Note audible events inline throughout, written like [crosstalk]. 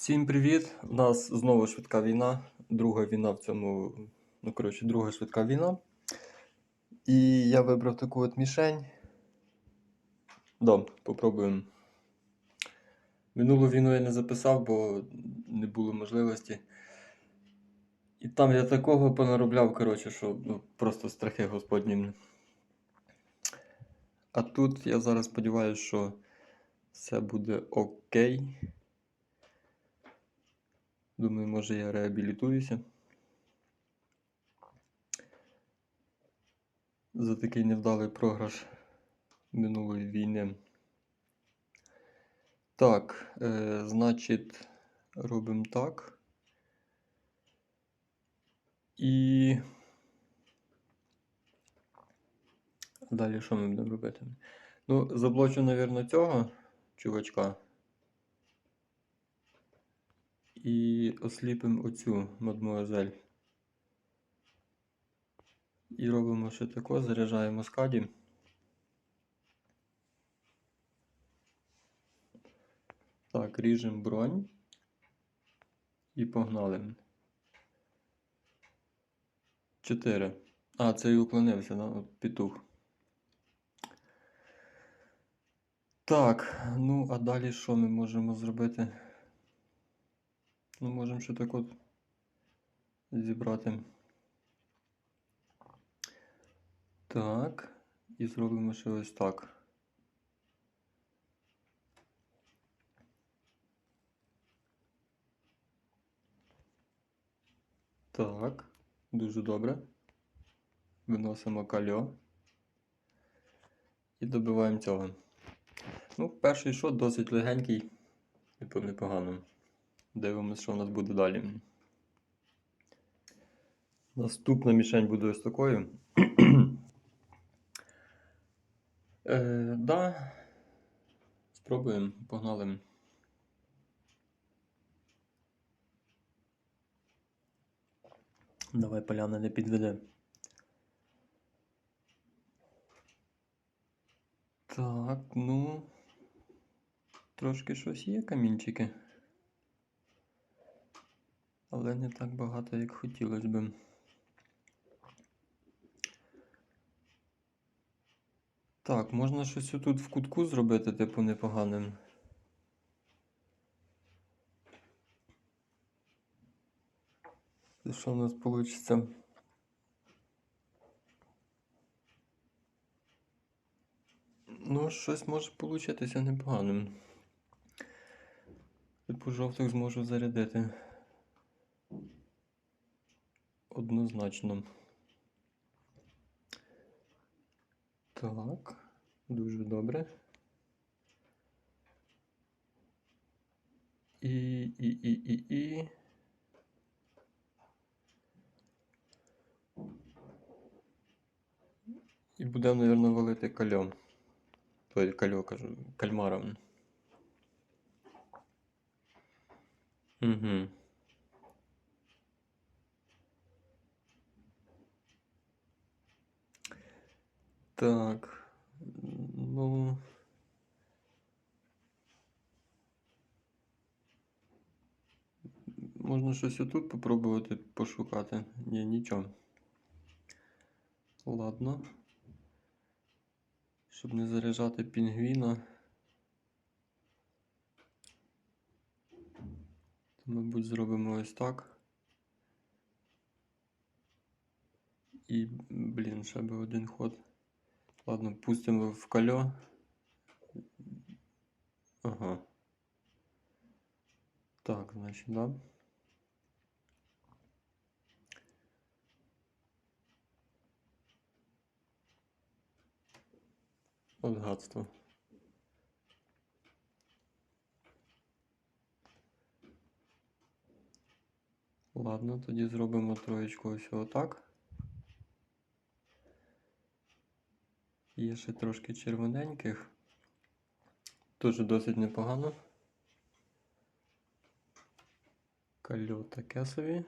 Всім привіт! У нас знову швидка війна. Друга війна в цьому. Ну, коротше, друга швидка війна. І я вибрав таку от мішень. Да, попробуємо. Минулу війну я не записав, бо не було можливості. І там я такого понаробляв, коротше, що ну, просто страхи господні. А тут я зараз сподіваюся, що все буде окей. Думаю, може я реабілітуюся. За такий невдалий програш минулої війни. Так, е, значить, робимо так. І. Далі що ми будемо робити? Ну, заблочу, мабуть, цього чувачка. І осліпимо оцю мадмуазель. І робимо ще тако, заряджаємо скаді. Так, ріжемо бронь. І погнали. Чотири. А, це і уклонився, да? От петух. Так, ну а далі що ми можемо зробити? Ну, можемо ще так от зібрати. Так. І зробимо ще ось так. Так, дуже добре. Виносимо кальо. І добиваємо цього. Ну, перший шот досить легенький, типу непогано. Дивимось, що у нас буде далі. Наступна мішень буде ось такою. е, да. Спробуємо, погнали. Давай поляна не підведе. Так, ну. Трошки щось є камінчики. Але не так багато, як хотілося б. Так, можна щось тут в кутку зробити, типу, непоганим. Що в нас вийде? Ну, щось може получитися непоганим. Типу жовтих зможу зарядити. Однозначно. Так, дуже добре. І, і, і, і, і. І будемо, мабуть, валити кальом. Той кальо, кажу, кальмаром. Угу. Так. Ну. Можна щось отут попробувати пошукати. Ні, нічого. Ладно. Щоб не заряджати пінгвіна. То, мабуть, зробимо ось так. І, блін, ще би один ход. Ладно, пустимо в кальо. Ага. Так, значить, да. От гадство. Ладно, тоді зробимо троєчку ось отак. Є ще трошки червоненьких. Дуже досить непогано. Кальо таке собі.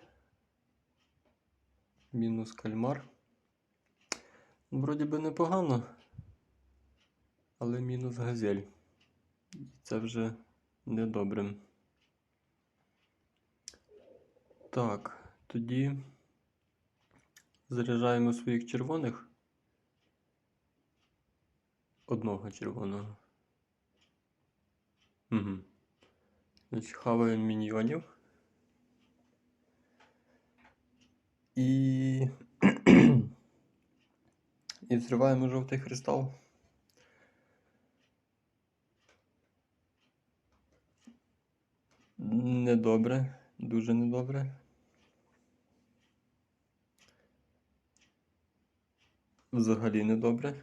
Мінус кальмар. Вроді би непогано. Але мінус газель. Це вже недобре. Так, тоді заряджаємо своїх червоних. Одного червоного. Угу. Значить, хаваємо міньйонів. І. [clears throat] І взриваємо жовтий кристал. Недобре, дуже недобре. Взагалі недобре.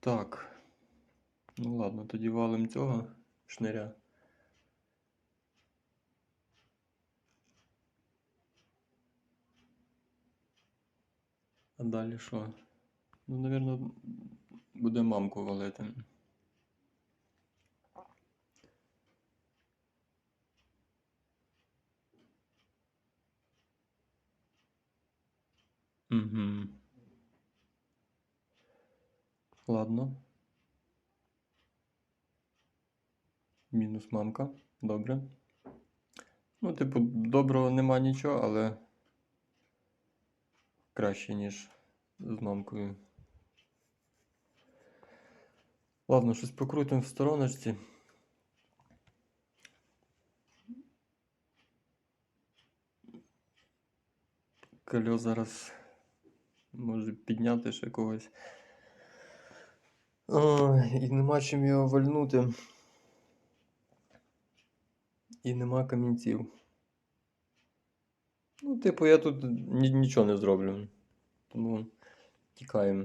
Так. Ну ладно, тоді валим цього шниря. А далі що? Ну, напевно, буде мамку валити. Угу. Ладно. Мінус мамка. Добре. Ну, типу, доброго нема нічого, але краще, ніж з мамкою. Ладно, щось покрутимо в стороночці. Кальо зараз може підняти ще когось. Ой, і нема чим його вальнути. І нема камінців. Ну, типу, я тут ні- нічого не зроблю. Тому тікаємо.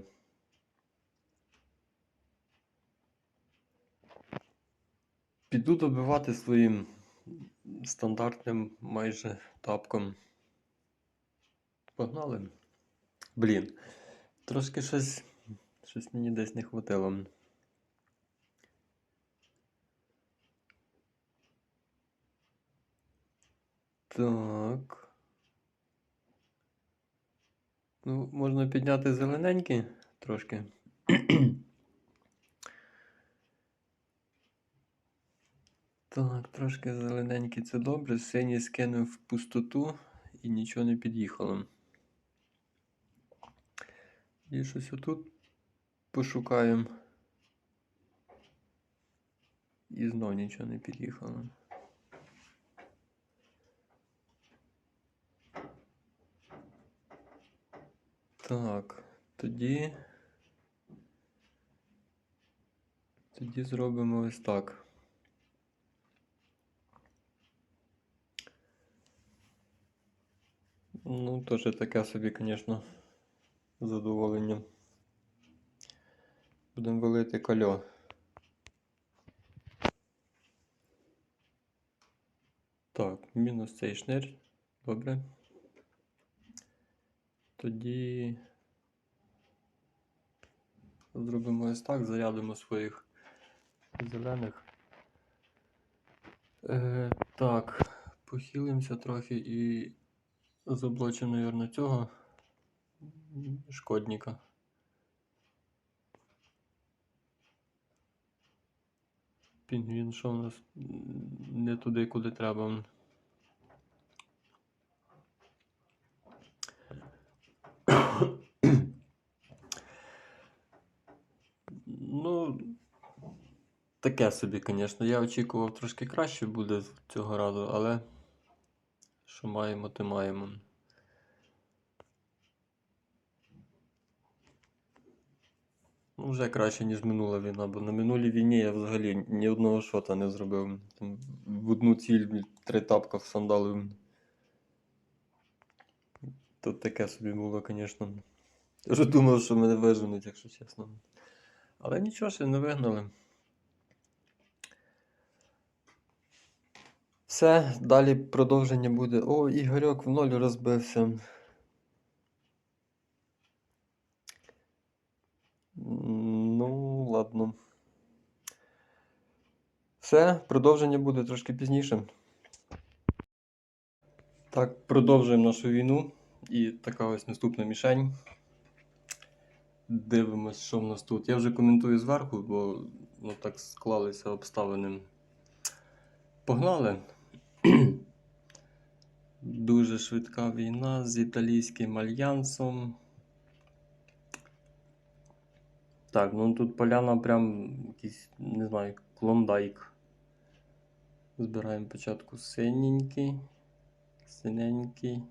Піду добивати своїм стандартним майже тапком. Погнали. Блін. Трошки щось. Щось мені десь не хватило. Так. Ну, можна підняти зелененький трошки. Так, трошки зелененький це добре. Синій скинув в пустоту і нічого не під'їхало. І щось отут пошукаємо. І знов нічого не під'їхало. Так, тоді. Тоді зробимо ось так. Ну, теж таке собі, звісно, задоволення. Будемо валити кальо. Так, мінус цей шнир. Добре. Тоді зробимо ось так, зарядимо своїх зелених. Е, так, похилимося трохи і заблочимо, мабуть, цього шкодника. Пінгвін, що у нас не туди, куди треба. Ну, таке собі, звісно. Я очікував трошки краще буде цього разу, але що маємо, то маємо. Ну, вже краще, ніж минула війна, бо на минулій війні я взагалі ні одного шота не зробив. Там в одну ціль три тапка всандалив. Тут таке собі було, звісно. Вже думав, що мене виженуть, якщо чесно. Але нічого ще не вигнали. Все, далі продовження буде. О, Ігорьок в ноль розбився. Ну, ладно. Все, продовження буде трошки пізніше. Так, продовжуємо нашу війну. І така ось наступна мішень. Дивимось, що в нас тут. Я вже коментую зверху, бо ну, так склалися обставини. Погнали! [clears throat] Дуже швидка війна з італійським альянсом. Так, ну тут поляна прям якийсь, не знаю, клондайк. Збираємо початку синенький, синенький.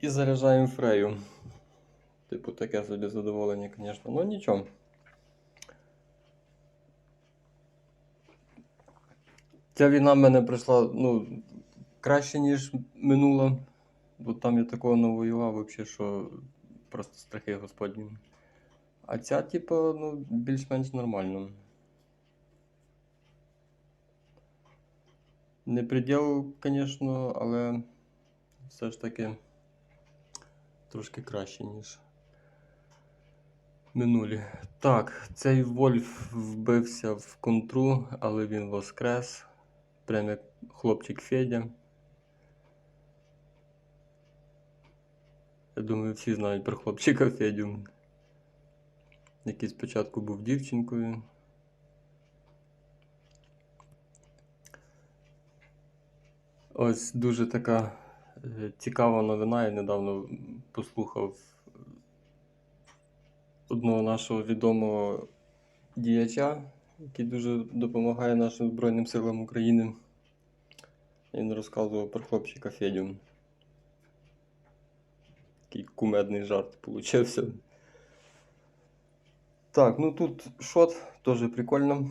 І заряджаємо фрею. Типу, таке собі задоволення, звісно. Ну нічого. Ця війна в мене пройшла ну, краще, ніж минула. Бо там я такого не воював, взагалі, що просто страхи господні. А ця, типу, ну, більш-менш нормально. Не приділ, звісно, але все ж таки трошки краще, ніж минулі. Так, цей Вольф вбився в контру, але він воскрес. Прям як хлопчик Федя. Я думаю, всі знають про хлопчика Федю. Який спочатку був дівчинкою. Ось дуже така е, цікава новина. Я недавно послухав одного нашого відомого діяча, який дуже допомагає нашим Збройним силам України. Він розказував про хлопчика Федю. Такий кумедний жарт получився. Так, ну тут шот, теж прикольно.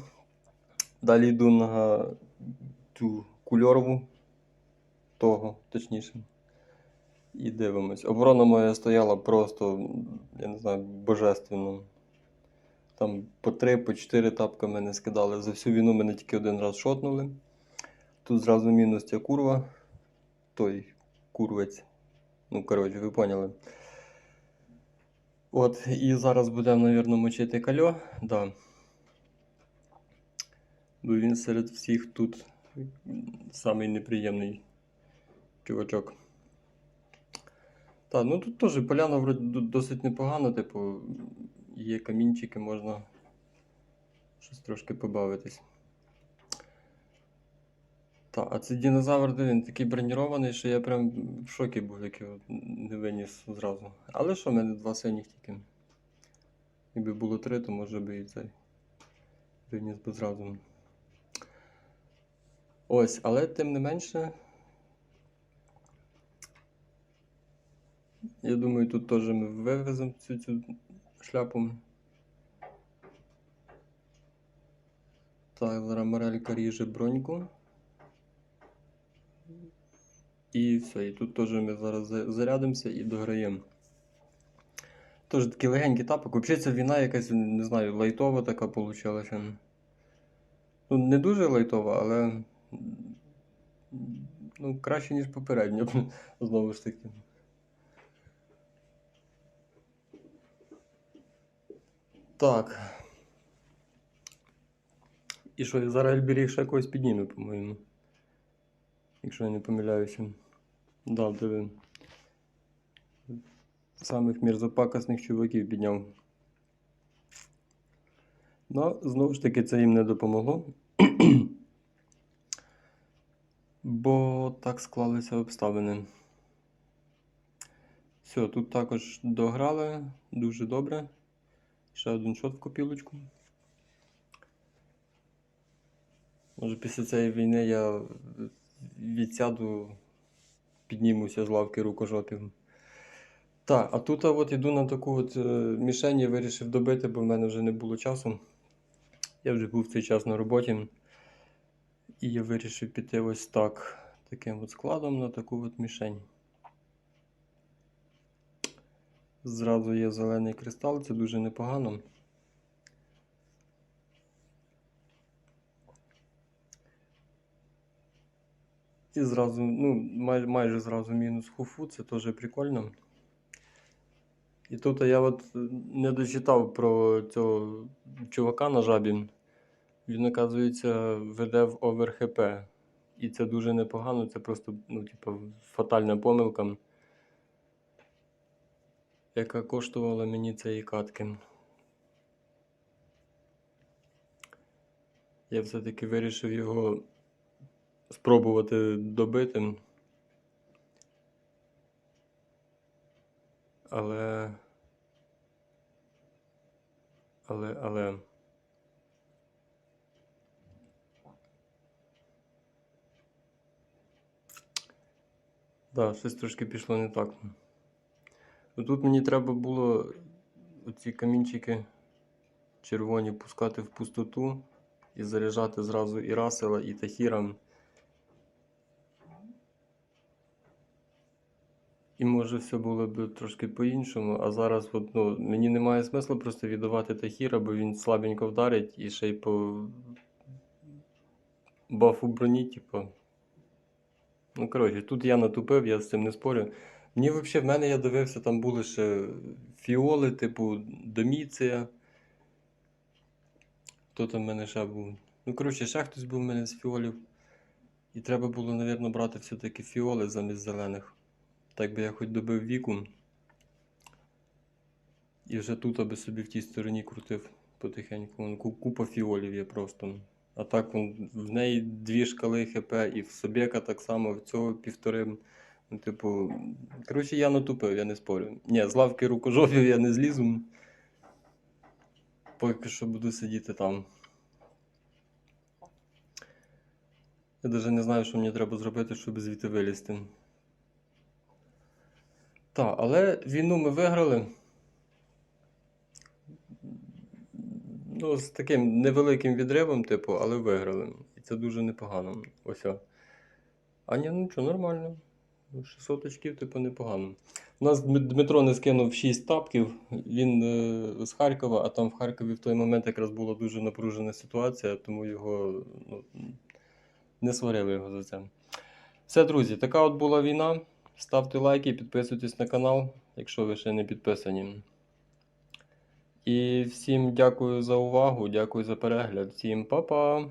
Далі йду на цю кульорову, того, точніше. І дивимось. Оборона моя стояла просто, я не знаю, божественно. Там по 3, по 4 тапка мене скидали. За всю війну мене тільки один раз шотнули. Тут зразу мінус ця курва. Той курвець. Ну, коротше, ви поняли. От, і зараз будемо, мабуть, мочити кальо. Да. Бо він серед всіх тут самий неприємний чувачок. Так, ну тут теж поляна вроді досить непогана, типу, є камінчики, можна щось трошки побавитись. Так, а цей динозавр, він такий бронірований, що я прям в шокі був, як його не виніс зразу. Але що, в мене два синіх тільки. Якби було три, то може би і цей виніс би зразу. Ось, але тим не менше. Я думаю, тут теж ми вивеземо цю, цю шляпу. Так, Морелька ріже броньку. І все, і тут теж ми зараз зарядимося і дограємо. Тож такий легенький тапок. Взагалі ця війна якась, не знаю, лайтова така получилася. Ну, не дуже лайтова, але. Ну, краще, ніж попередня, [laughs] знову ж таки. Так. І що, зараз Ельберіг ще когось підніме, по-моєму. Якщо я не помиляюся. Да, диви. Самих мірзопакасних чуваків підняв. Ну, знову ж таки, це їм не допомогло. [clears throat] Бо так склалися обставини. Все, тут також дограли дуже добре. Ще один шот в копілочку. Може, після цієї війни я відсяду, піднімуся з лавки рукожопів. Так, а тут от іду на таку от е, мішень, я вирішив добити, бо в мене вже не було часу. Я вже був цей час на роботі. І я вирішив піти ось так, таким от складом на таку от мішень. Зразу є зелений кристал, це дуже непогано. І зразу, ну, май, майже зразу мінус хуфу, це теж прикольно. І тут я от е, не дочитав про цього чувака на жабі. Він, оказується, веде в ОверХП. І це дуже непогано, це просто, ну, типу, фатальна помилка, яка коштувала мені цієї катки. Я все-таки вирішив його спробувати добити. Але. Але, але. Да, щось трошки пішло не так. Тут мені треба було оці камінчики червоні пускати в пустоту і заряджати зразу і Расела, і Тахіра. І може все було б трошки по-іншому, а зараз от, ну, мені немає смислу просто віддавати Тахіра, бо він слабенько вдарить і ще й по бафу броні, типу. Ну, коротше, тут я натупив, я з цим не спорю. Мені взагалі, в мене я дивився, там були ще фіоли, типу Доміція. Хто там в мене ще був? Ну, коротше, ще хтось був в мене з фіолів. І треба було, мабуть, брати все-таки фіоли замість зелених. Так би я хоч добив віку. І вже тут аби собі в тій стороні крутив потихеньку. Вон, купа фіолів є просто. А так вон, в неї дві шкали ХП, і в Собєка так само, в цього півтори. Ну, типу, коротше, я натупив, я не спорю. Ні, з лавки рукожопів я не злізу. Поки що буду сидіти там. Я навіть не знаю, що мені треба зробити, щоб звідти вилізти. Так, але війну ми виграли. Ну, з таким невеликим відривом, типу, але виграли. І це дуже непогано. Ось. А ні, ну що, нормально. 600 очків, типу, непогано. У нас Дмитро не скинув 6 тапків. Він е, з Харкова, а там в Харкові в той момент якраз була дуже напружена ситуація, тому його ну, не сварили його за це. Все, друзі, така от була війна. Ставте лайки, підписуйтесь на канал, якщо ви ще не підписані. І всім дякую за увагу, дякую за перегляд. Всім па-па!